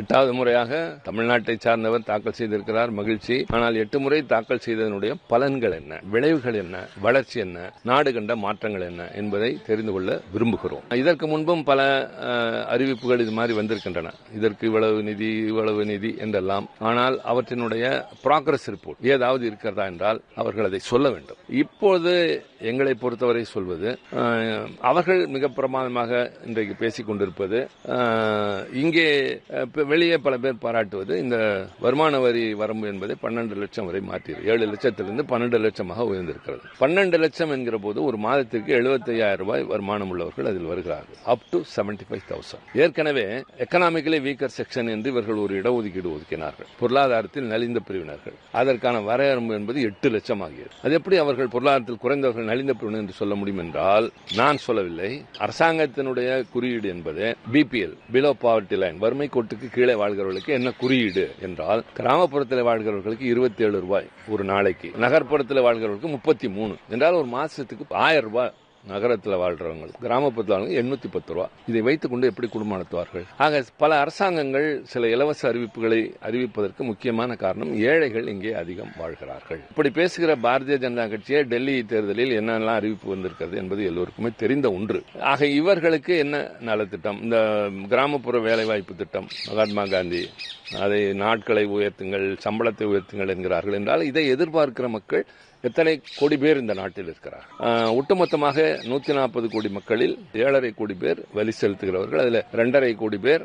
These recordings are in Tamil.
எட்டாவது முறையாக தமிழ்நாட்டை சார்ந்தவர் தாக்கல் செய்திருக்கிறார். மகிழ்ச்சி. ஆனால் எட்டு முறை தாக்கல் செய்ததனுடைய பலன்கள் என்ன? விளைவுகள் என்ன? வளர்ச்சி என்ன? நாடு கண்ட மாற்றங்கள் என்ன? என்பதை தெரிந்து கொள்ள விரும்புகிறோம். இதற்கு முன்பும் பல அறிவிப்புகள் இது மாதிரி வந்திருக்கின்றன. இதற்கு இவ்வளவு நிதி இவ்வளவு நிதி என்றெல்லாம். ஆனால் அவற்றினுடைய ப்ராக்ரஸ் ரிப்போர்ட் ஏதாவது இருக்கிறதா என்றால் அவர்கள் அதை சொல்ல வேண்டும். இப்போது எங்களை பொறுத்தவரை சொல்வது அவர்கள் மிக பிரமாதமாக இன்றைக்கு பேசிக் கொண்டிருப்பது இங்கே வெளியே பல பேர் பாராட்டுவது இந்த வருமான வரி வரம்பு என்பதை பன்னெண்டு லட்சம் வரை மாற்றியது. ஏழு லட்சத்திலிருந்து பன்னெண்டு லட்சமாக உயர்ந்திருக்கிறது. பன்னெண்டு லட்சம் என்கிற போது ஒரு மாதத்திற்கு 75000 ரூபாய் வருமானம் உள்ளவர்கள் அதில் வருகிறார்கள். Up to seventy five thousand ஏற்கனவே எக்கனாமிக்கலி வீக்கர் செக்ஷன் என்று இவர்கள் ஒரு இடஒதுக்கீடு ஒதுக்கினார்கள். பொருளாதாரத்தில் நலிந்த பிரிவினர்கள். அதற்கான வரையரம்பு என்பது எட்டு லட்சம் ஆகியது அது எப்படி அவர்கள் பொருளாதாரத்தில் குறைந்தவர்கள் நலிந்த பிரிவினர் என்று சொல்ல முடியும் என்றால் நான் சொல்லவில்லை. அரசாங்கத்தினுடைய குறியீடு என்பது பிபிஎல் பிலோ பாவர்ட்டி லைன் வறுமை கோட்டுக்கு கீழே வாழ்கிறவர்களுக்கு என்ன குறியீடு என்றால் கிராமப்புறத்தில் வாழ்கிறவர்களுக்கு இருபத்தி ஏழு ரூபாய் ஒரு நாளைக்கு நகர்ப்புறத்தில் வாழ்கிறவர்களுக்கு முப்பத்தி மூணு என்றால் ஒரு மாசத்துக்கு ஆயிரம் ரூபாய் நகரத்தில் வாழ்றவங்க கிராமப்புறத்தில் வாழ்றவங்க எண்ணூத்தி பத்து ரூபா. இதை வைத்துக்கொண்டு எப்படி குடும்பம் நடத்துவார்கள்? ஆக பல அரசாங்கங்கள் சில இலவச அறிவிப்புகளை அறிவிப்பதற்கு முக்கியமான காரணம் ஏழைகள் இங்கே அதிகம் வாழ்கிறார்கள். இப்படி பேசுகிற பாரதிய ஜனதா கட்சியே டெல்லி தேர்தலில் என்னெல்லாம் அறிவிப்பு வந்திருக்கிறது என்பது எல்லோருக்குமே தெரிந்த ஒன்று. ஆக இவர்களுக்கு என்ன நலத்திட்டம்? இந்த கிராமப்புற வேலைவாய்ப்பு திட்டம் மகாத்மா காந்தி அதை நாட்களை உயர்த்துங்கள் சம்பளத்தை உயர்த்துங்கள் என்கிறார்கள் என்றால் இதை எதிர்பார்க்கிற மக்கள் எத்தனை கோடி பேர் இந்த நாட்டில் இருக்கிறார் ஒட்டுமொத்தமாக நூத்தி நாற்பது கோடி மக்களில் ஏழரை கோடி பேர் வரி செலுத்துகிறவர்கள் அதில் ரெண்டரை கோடி பேர்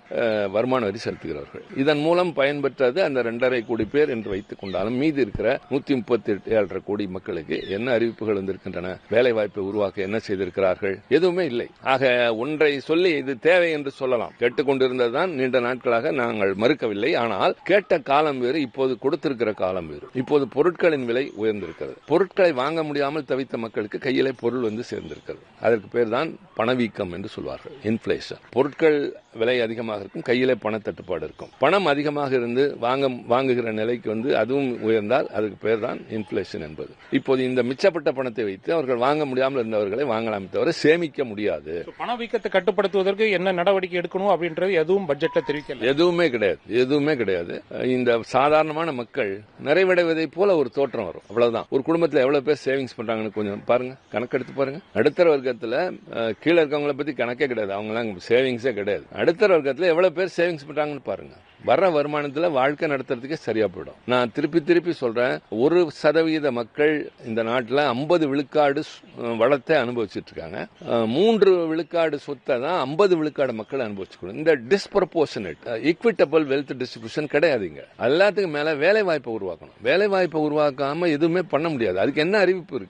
வருமான வரி செலுத்துகிறவர்கள். இதன் மூலம் பயன்பெற்றது அந்த ரெண்டரை கோடி பேர் என்று வைத்துக் கொண்டாலும் மீதி இருக்கிற நூத்தி முப்பத்தி எட்டு ஏழரை கோடி மக்களுக்கு என்ன அறிவிப்புகள் வந்திருக்கின்றன? வேலை வாய்ப்பை உருவாக்க என்ன செய்திருக்கிறார்கள்? எதுவுமே இல்லை. ஆக ஒன்றை சொல்லி இது தேவை என்று சொல்லலாம். கேட்டுக்கொண்டிருந்ததுதான் நீண்ட நாட்களாக நாங்கள் மறுக்கவில்லை. ஆனால் கேட்ட காலம் வேறு இப்போது கொடுத்திருக்கிற காலம் வேறு. இப்போது பொருட்களின் விலை உயர்ந்திருக்கிறது. பொருட்களை வாங்க முடியாமல் தவித்த மக்களுக்கு கையிலே பொருள் வந்து சேர்ந்திருக்கிறது அதற்கு பேர் தான் பணவீக்கம் என்று சொல்வார்கள். இன்ஃபிளேஷன் பொருட்கள் விலை அதிகமாக இருக்கும் கையிலே பண தட்டுப்பாடு இருக்கும். பணம் அதிகமாக இருந்து வாங்க வாங்குகிற நிலைக்கு வந்து அதுவும் உயர்ந்தால் அதுக்கு பேர் தான் இன்ஃபிளேஷன் என்பது. இப்போது இந்த மிச்சப்பட்ட பணத்தை வைத்து அவர்கள் வாங்க முடியாமல் இருந்தவர்களை வாங்கலாமே தவிர சேமிக்க முடியாது. பணவீக்கத்தை கட்டுப்படுத்துவதற்கு என்ன நடவடிக்கை எடுக்கணும் அப்படின்றது எதுவும் பட்ஜெட்ல தெரிவிக்கல. எதுவுமே கிடையாது எதுவுமே கிடையாது. இந்த சாதாரணமான மக்கள் நிறைவடைவதை போல ஒரு தோற்றம் வரும். அவ்வளவுதான். ஒரு குடும்பத்துல எவ்வளவு பேர் சேவிங்ஸ் பண்றாங்கன்னு கொஞ்சம் பாருங்க கணக்கெடுத்து பாருங்க. நடுத்தர வர்க்கத்துல கீழே இருக்கவங்கள பத்தி கணக்கே கிடையாது. அவங்க எல்லாம் சேவிங்ஸே கிடையாது. நடுத்தர வர்க்கத்தில் எவ்வளோ பேர் சேவிங்ஸ் பண்ணுறாங்கன்னு பாருங்க. வர்ற வருமானத்தில் வாழ்க்கை நடத்துறதுக்கே சரியாக போயிடும். நான் திருப்பி திருப்பி சொல்கிறேன் ஒரு சதவீத மக்கள் இந்த நாட்டில் ஐம்பது விழுக்காடு வளத்தை அனுபவிச்சுட்டு இருக்காங்க மூன்று விழுக்காடு சொத்தை தான் ஐம்பது விழுக்காடு மக்கள் அனுபவிச்சுக்கணும். இந்த டிஸ்ப்ரப்போர்ஷனேட் ஈக்விட்டபிள் வெல்த் டிஸ்ட்ரிபியூஷன் கிடையாதுங்க எல்லாத்துக்கும் மேலே வேலை வாய்ப்பை உருவாக்கணும். வேலை வாய்ப்பை உருவாக்காமல் எதுவுமே பண்ண முடியாது. அதுக்கு என்ன அறிவிப்பு இருக்குது